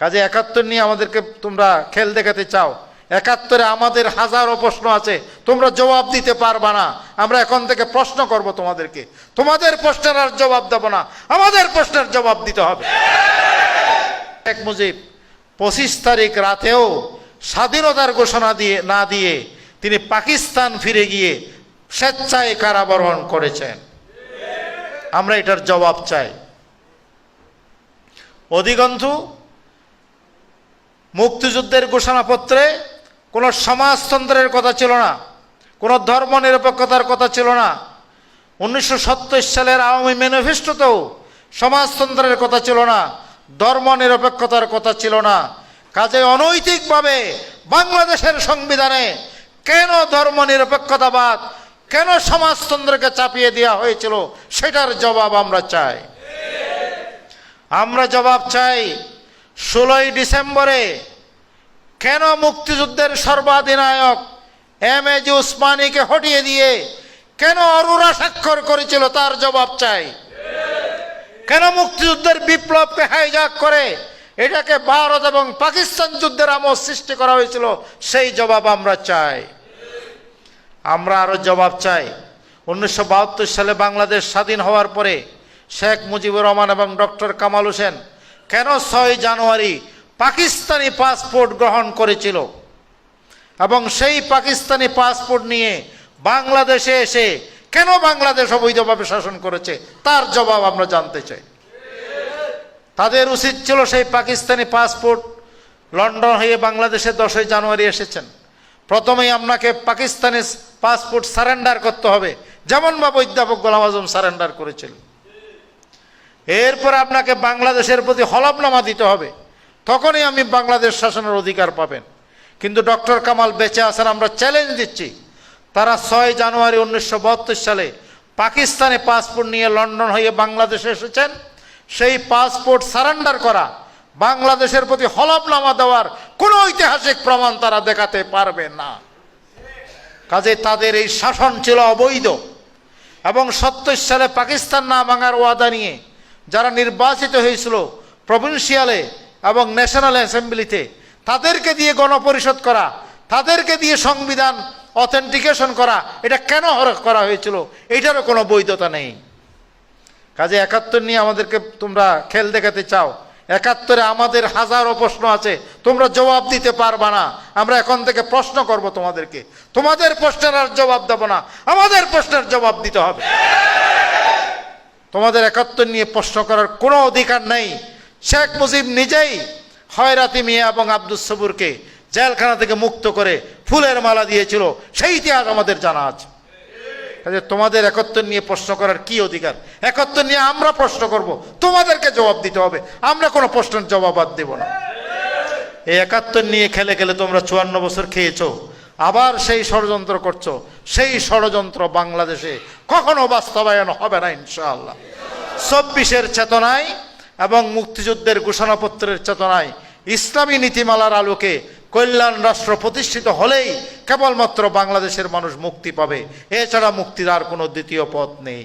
কাজে একাত্তর নিয়ে আমাদেরকে তোমরা খেল দেখাতে চাও। একাত্তরে আমাদের হাজারো প্রশ্ন আছে, তোমরা জবাব দিতে পারবা না। আমরা এখন থেকে প্রশ্ন করব তোমাদেরকে। তোমাদের প্রশ্নের আর জবাব দেব না, আমাদের প্রশ্নের জবাব দিতে হবে। এক মুজিব পঁচিশ তারিখ রাতেও স্বাধীনতার ঘোষণা দিয়ে, না দিয়ে তিনি পাকিস্তান ফিরে গিয়ে স্বেচ্ছায় কারাবরণ করেছেন। আমরা এটার জবাব চাই। অধিকন্তু মুক্তিযুদ্ধের ঘোষণাপত্রে কোনো সমাজতন্ত্রের কথা ছিল না, কোনো ধর্ম নিরপেক্ষতার কথা ছিল না। উনিশশো সত্তর সালের আওয়ামী ম্যানিফেস্টোতেও সমাজতন্ত্রের কথা ছিল না ধর্ম নিরপেক্ষতার কথা ছিল না। কাজে অনৈতিকভাবে বাংলাদেশের সংবিধানে কেন ধর্ম নিরপেক্ষতাবাদ কেন সমাজতন্ত্রকে চাপিয়ে দেওয়া হয়েছিল, সেটার জবাব আমরা চাই। আমরা জবাব চাই ষোলোই ডিসেম্বরে কেন মুক্তিযুদ্ধের সর্বাধিনায়ক এম এ জি উসমানীকে হটিয়ে দিয়ে কেন অরুরা স্বাক্ষর করেছিল? তার জবাব চাই। কেন মুক্তিযুদ্ধের বিপ্লবকে হাইজাক করে এটাকে ভারত এবং পাকিস্তান যুদ্ধের আমল সৃষ্টি করা হয়েছিল? সেই জবাব আমরা চাই। আমরা আরও জবাব চাই। উনিশশো বাহাত্তর সালে বাংলাদেশ স্বাধীন হওয়ার পরে শেখ মুজিবুর রহমান এবং ডক্টর কামাল হোসেন কেন ছয় জানুয়ারি পাকিস্তানি পাসপোর্ট গ্রহণ করেছিল? এবং সেই পাকিস্তানি পাসপোর্ট নিয়ে বাংলাদেশে এসে কেন বাংলাদেশ অবৈধভাবে শাসন করেছে? তার জবাব আমরা জানতে চাই। তাদের উচিত ছিল সেই পাকিস্তানি পাসপোর্ট লন্ডন হয়ে বাংলাদেশে দশই জানুয়ারি এসেছেন। প্রথমেই আপনাকে পাকিস্তানি পাসপোর্ট সারেন্ডার করতে হবে। যেমনভাবে অধ্যাপক গোলাম আজম সারেন্ডার করেছিল এরপর আপনাকে বাংলাদেশের প্রতি হলফনামা দিতে হবে। তখনই আমি বাংলাদেশ শাসনের অধিকার পাবেন। কিন্তু ডক্টর কামাল বেঁচে আসার আমরা চ্যালেঞ্জ দিচ্ছি। তারা ছয় জানুয়ারি উনিশশো বাহাত্তর সালে পাকিস্তানে পাসপোর্ট নিয়ে লন্ডন হয়ে বাংলাদেশে এসেছেন। সেই পাসপোর্ট সারেন্ডার করা বাংলাদেশের প্রতি হলফনামা দেওয়ার কোনো ঐতিহাসিক প্রমাণ তারা দেখাতে পারবে না। কাজে তাদের এই শাসন ছিল অবৈধ। এবং সত্তর সালে পাকিস্তান না ভাঙার ওয়াদা নিয়ে যারা নির্বাচিত হয়েছিল প্রভিন্সিয়ালে এবং ন্যাশনাল অ্যাসেম্বলিতে তাদেরকে দিয়ে গণপরিষদ করা, তাদেরকে দিয়ে সংবিধান অথেন্টিকেশন করা, এটা কেন করা হয়েছিল? এটারও কোনো বৈধতা নেই। কাজে একাত্তর নিয়ে আমাদেরকে তোমরা খেল দেখাতে চাও। একাত্তরে আমাদের হাজারো প্রশ্ন আছে, তোমরা জবাব দিতে পারবা না। আমরা এখন থেকে প্রশ্ন করব তোমাদেরকে। তোমাদের প্রশ্নের আর জবাব দেব না। আমাদের প্রশ্নের জবাব দিতে হবে। তোমাদের একাত্তর নিয়ে প্রশ্ন করার কোনো অধিকার নেই। শেখ মুজিব নিজেই হয়রাতি মিয়া এবং আব্দুল সবুরকে জেলখানা থেকে মুক্ত করে ফুলের মালা দিয়েছিল। সেই ইতিহাস আমাদের জানা আছে। কাজে তোমাদের একত্র নিয়ে প্রশ্ন করার কি অধিকার? একত্র নিয়ে আমরা প্রশ্ন করব। তোমাদেরকে জবাব দিতে হবে। আমরা কোনো প্রশ্নের জবাব আর দেব না। এই একাত্তর নিয়ে খেলে খেলে তোমরা চুয়ান্ন বছর খেয়েছো। আবার সেই ষড়যন্ত্র করছ। সেই ষড়যন্ত্র বাংলাদেশে কখনো বাস্তবায়ন হবে না, ইনশাআল্লাহ। চব্বিশের চেতনায় এবং মুক্তিযুদ্ধের ঘোষণাপত্রের চেতনায় ইসলামী নীতিমালার আলোকে কল্যাণ রাষ্ট্র প্রতিষ্ঠিত হলেই কেবলমাত্র বাংলাদেশের মানুষ মুক্তি পাবে। এছাড়া মুক্তির আর কোনো দ্বিতীয় পথ নেই।